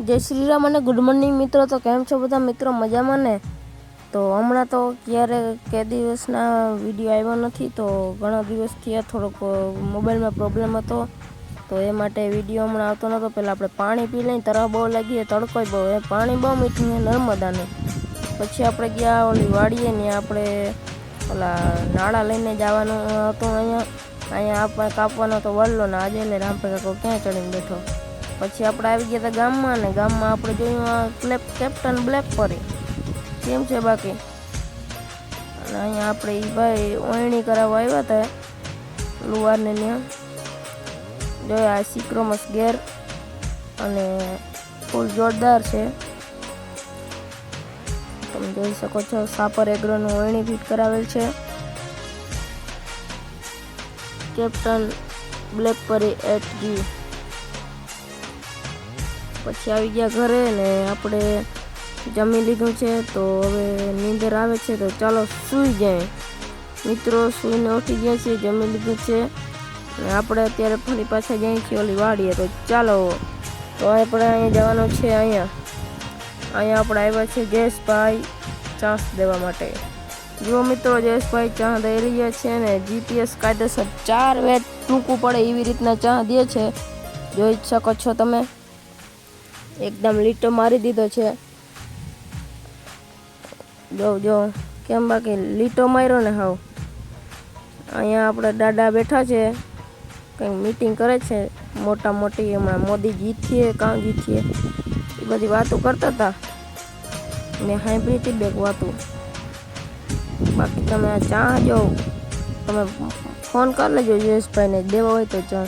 જય શ્રી રામ અને good morning મિત્રો. તો કેમ છો બધા? મિત્રો, મજામાં ને? તો હમણાં તો ક્યારે કે દિવસના વીડિયો આવ્યો નથી, તો ઘણા દિવસથી થોડોક મોબાઈલમાં પ્રોબ્લેમ હતો. તો એ માટે વીડિયો હમણાં આવતો નહોતો પહેલાં આપણે પાણી પી લઈને તરફ બહુ લાગીએ, તડકો બહુ. એ પાણી બહુ મીઠું નર્મદાનું. પછી આપણે ગયા ઓલી વાડીએ ને આપણે ઓલા નાળા લઈને જવાનું હતું અહીંયા. અહીંયા આપણે કાપવાનો તો વળલો ને આજે એટલે રામપે કાકો ક્યાં ચડીને બેઠો? પછી આપણે આવી ગયા હતા ગામમાં ને ગામમાં આપણે જોયું ક્લેપ કેપ્ટન બ્લેક પરી. કેમ છે બાકી? અને અહીંયા આપણે એ ભાઈ ઓયણી કરાવવા આવ્યા હતા. લુવારને ત્યાં આ સિક્રોમસ ગેર અને ફૂલ જોરદાર છે. તમે જોઈ શકો છો, સાપર એગ્રોનું ઓયણી ફિટ કરાવેલ છે. કેપ્ટન બ્લેક પરી એટ જી પછી આવી ગયા ઘરે ને આપણે જમી લીધું છે, તો હવે નીંદર આવે છે, તો ચાલો સૂઈ જાય. મિત્રો સૂઈને ઉઠી ગયા છે, જમી લીધું છે. ને આપણે અત્યારે ફરી પાછા જઈએ છીએ ઓલી વાડીએ, તો ચાલો. તો આપણે અહીંયા જવાનું છે અહીંયા. અહીંયા આપણે આવ્યા છે જયેશભાઈ ચાંસ દેવા માટે. જો મિત્રો, જયેશભાઈ ચા દઈ રહ્યા છે ને જીપીએસ કાયદેસર ચાર વેટ ટૂંકું પડે એવી રીતના ચા દે છે. જોઈ શકો છો તમે. એકદમ લીટો મારી દીધો છે. જો જો, કેમ બાકી? લીટો માર્યો ને હાવ. અહીંયા આપણે દાદા બેઠા છે. કંઈક મીટિંગ કરે છે. મોટા મોટી હમણાં મોદી જીતીએ કાં જીતીએ એ બધી વાતો કરતા હતા. મેં સાંભળી હતી બેક વાતો. બાકી તમે આ ચા જો, તમે ફોન કરી લેજો જયેશભાઈને દેવા હોય તો ચા.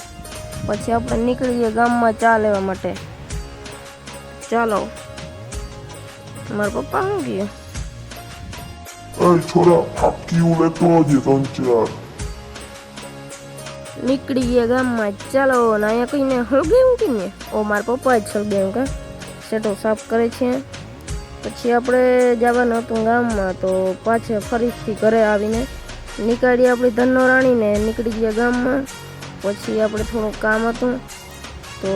પછી આપણે નીકળી જઈએ ગામમાં ચા લેવા માટે. ચાલો. મારા પપ્પા શું ગયા અરે છોરા આપકી ઉલે તો આવજે ત્રણ ચાર. નીકળી ગયા ગામમાં. ચાલો ને અહીંયા કહીને હળગાવ્યું કે ને ઓ મારા પપ્પા જ હળગાવ્યું કે. સેટો સાફ કરે છે. પછી આપણે જવાનું હતું ગામમાં તો પાછે ફરીથી ઘરે આવીને નીકળી આપણી ધનનો રાણીને નીકળી ગયા ગામમાં. પછી આપણે થોડું કામ હતું. તો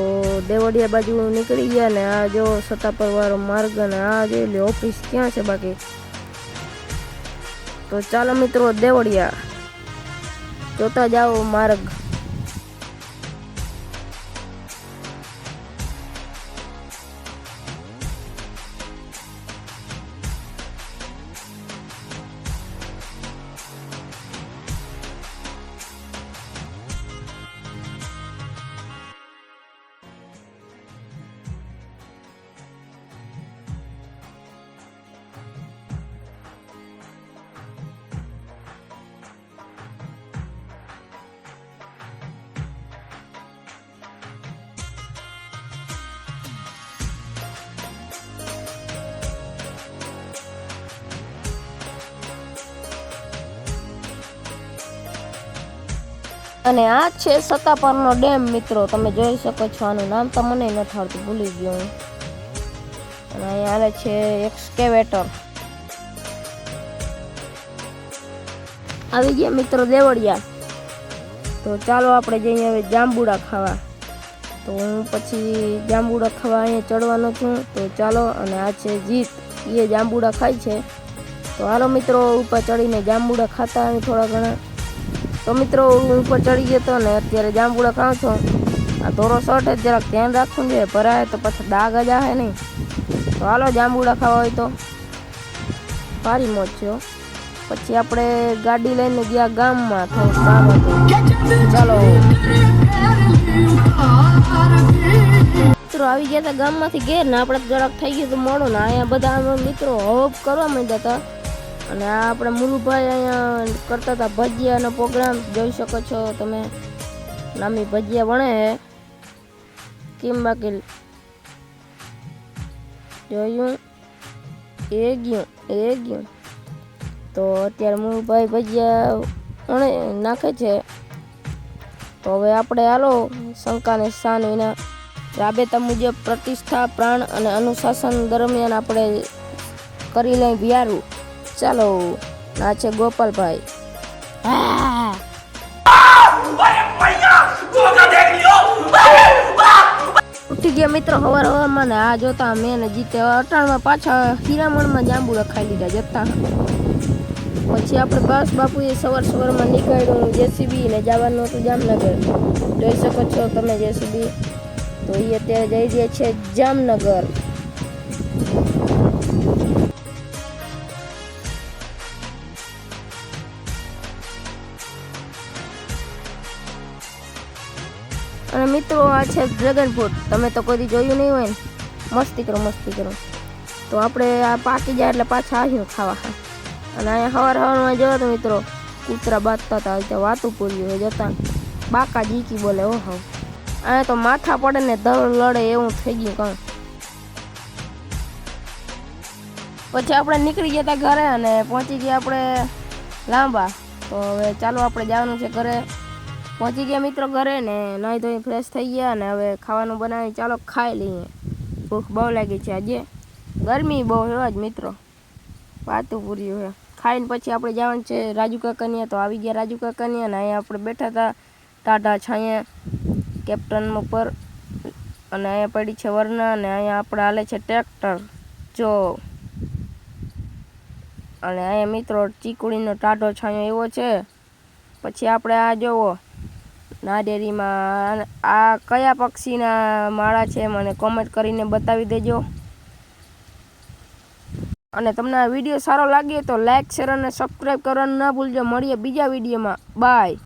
દેવડિયા બાજુ નીકળી ગયા ને આ જો સત્તાપર વાળો માર્ગ અને આ જોઈ લે ઓફિસ ક્યાં છે બાકી? તો ચાલો મિત્રો દેવડિયા જોતા જાઓ માર્ગ. અને આ છે સત્તાપરનો ડેમ, મિત્રો. તમે જોઈ શકો છો આનું નામ તો મને નથી આવડતું, ભૂલી ગયો હું. અને અહીંયા આવે છે એક્સકેવેટર. આવી ગયા મિત્રો દેવળિયા. તો ચાલો આપણે જઈએ હવે જાંબુડા ખાવા. તો હું પછી જાંબુડા ખાવા અહીંયા ચડવાનો છું. તો ચાલો, અને આ છે જીત. એ જાંબુડા ખાય છે. તો હાલો મિત્રો, ઉપર ચડીને જાંબુડા ખાતા થોડા ઘણા. તો મિત્રો ઉપર ચડી ગયો ને અત્યારે જાંબુડા ખાઉં છું. આ ધોરો શર્ટ જ જરાક ધ્યાન રાખવું જોઈએ. ભરાય તો પછી દાગ જ આવે નહીં. તો હાલો જાંબુડા ખાવા હોય તો. સારી મોજ છે પછી આપણે ગાડી લઈને ગયા ગામમાં. થોડું કામ હતું. ચાલો. મિત્રો, આવી ગયા હતા ગામમાંથી ઘેર ને આપણે જરાક થઈ ગયું હતું મોડું ને અહીંયા બધા મિત્રો હોપ કરવા માંડ્યા હતા અને આ આપણે મુરુભાઈ અહીંયા કરતા હતા ભજીયાનો પ્રોગ્રામ જોઈ શકો છો તમે. નામી ભજીયા વણે હે. કેમ બાકી? જોયું? એ ગયું એ ગયું. તો અત્યારે મુરુભાઈ ભજીયા વણે નાખે છે. તો હવે આપણે હાલો શંકાને સ્થાન વિના રાબેતા મુજબ પ્રતિષ્ઠા, પ્રાણ અને અનુશાસન દરમિયાન આપણે કરી લઈ બિયારું ચાલો, આ છે ગોપાલભાઈ. ઉઠી ગયા મિત્રો, હવાર હવારમાં ને આ જોતા મેં જીતે અટાણમાં પાછા હીરામણમાં જાંબુ ખાઈ લીધા જતા પછી આપણે બસ બાપુએ સવાર સવારમાં નીકળ્યું જેસીબી ને જવાનું હતું જામનગર. જોઈ શકો છો તમે જેસીબી. તો એ અત્યારે જઈ રહ્યા છે જામનગર. અને મિત્રો, આ છે ડ્રેગન ફ્રૂટ તમે તો કોઈ જોયું નહીં હોય ને. મસ્તી કરો મસ્તી કરો. તો આપણે આ પાકી જાય એટલે પાછા આવ્યું ખાવા. હા અને અહીંયા સવાર સવારમાં જોયો તો મિત્રો, કૂતરા બાંધતા હતા. ત્યાં વાતું પૂર્યું જતા બાકા જીકી બોલે, ઓહો. અહીંયા તો માથા પડે ને ધર લડે એવું થઈ ગયું કાં પછી આપણે નીકળી ગયા હતા ઘરે અને પહોંચી ગયા આપણે લાંબા. તો હવે ચાલો આપણે જવાનું છે ઘરે. પહોંચી ગયા મિત્રો ઘરે ને નાહી ધોઈ ફ્રેશ થઈ ગયા અને હવે ખાવાનું બનાવી ચાલો ખાઈ લઈએ. ભૂખ બહુ લાગી છે આજે. ગરમી બહુ એવા જ મિત્રો. વાતું પૂરી હોય. ખાઈને પછી આપણે જવાનું છે રાજુ કાકાનિયા તો આવી ગયા રાજુ કાકાનિયા ને અહીંયા આપણે બેઠા હતા ટાટા છાંયા કેપ્ટન ઉપર. અને અહીંયા પડી છે વરના અને અહીંયા આપણે હાલે છે ટ્રેક્ટર. જો. અને અહીંયા મિત્રો ચીકુડીનો ટાઢો છાંયો એવો છે. પછી આપણે આ જોવો. નાડેરીમાં આ કયા પક્ષીના માળા છે મને કોમેન્ટ કરીને બતાવી દેજો. અને તમને વીડિયો સારો લાગ્યો તો લાઈક શેર અને સબસ્ક્રાઈબ કરવાનું ના ભૂલજો. મળીએ બીજા વિડીયોમાં. બાય